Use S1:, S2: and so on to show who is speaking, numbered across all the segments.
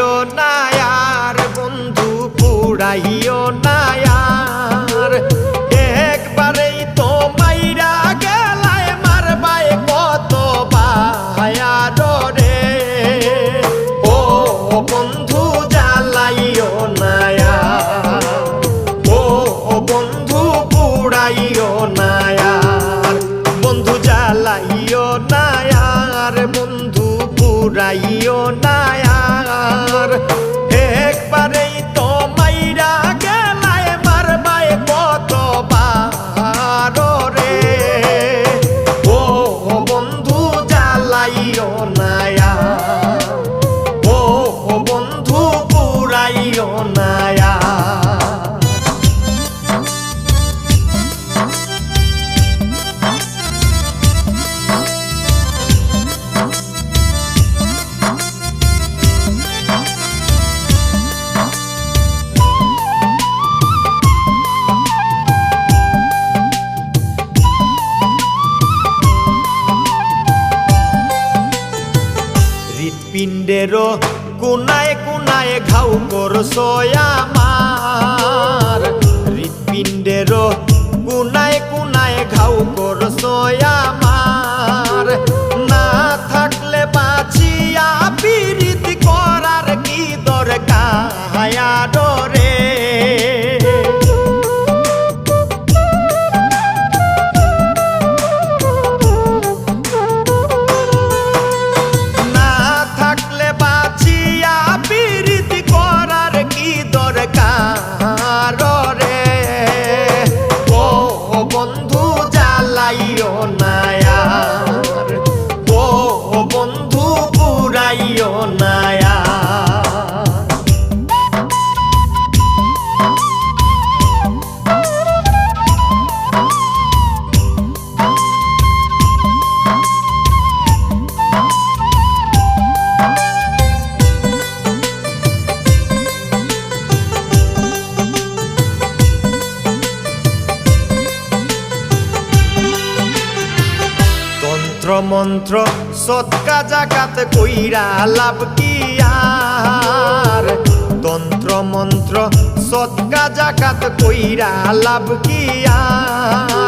S1: পুড়াইও না বন্ধু, পুড়াইও না একবারেই তো মাইরা গেলায়, মারবায় কত বায়া ডরে ও বন্ধু, জ্বালাইও না ও বন্ধু, পুড়াইও না বন্ধু, জ্বালাইও না বন্ধু পুরাইও না একবারেই হৃৎপিণ্ডেরও কোনায় কোনায় ঘাউ করছ আমার হৃৎপিণ্ডেরও কোনায় কোনায় ঘাউ করছ আমার তন্ত্র মন্ত্র সৎকা জাগাত কইরা লাভ কি আর? তন্ত্র মন্ত্র সৎকা জাগাত কইরা লাভ কি আর?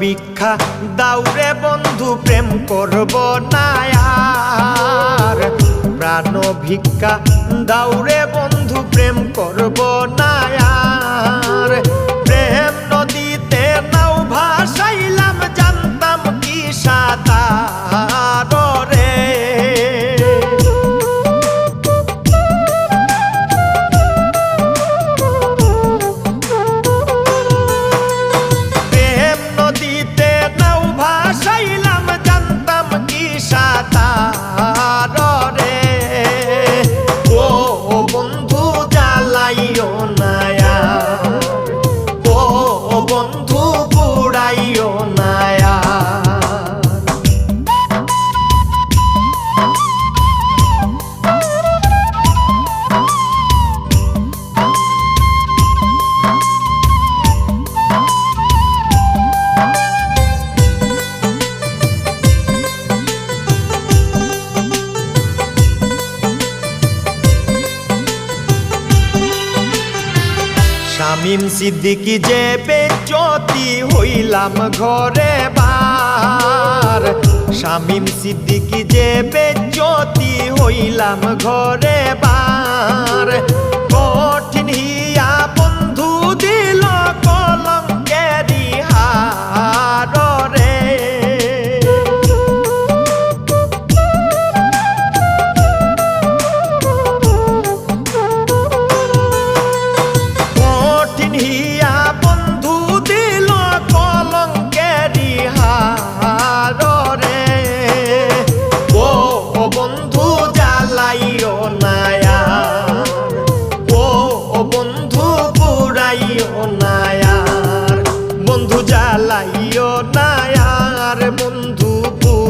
S1: ভিক্ষা দাউরে বন্ধু, প্রেম করব না আর। প্রাণ ভিক্ষা দাউরে বন্ধু, প্রেম করব না আর। শামিম সিদ্দিকি যে বেচতি হইলাম ঘরে বার। শামিম সিদ্দিকি যে বেচতি হইলাম ঘরে বার। কঠিন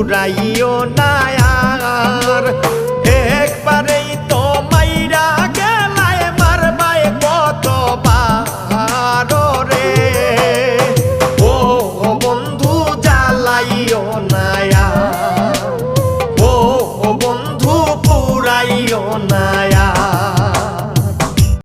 S1: পুরাইও না।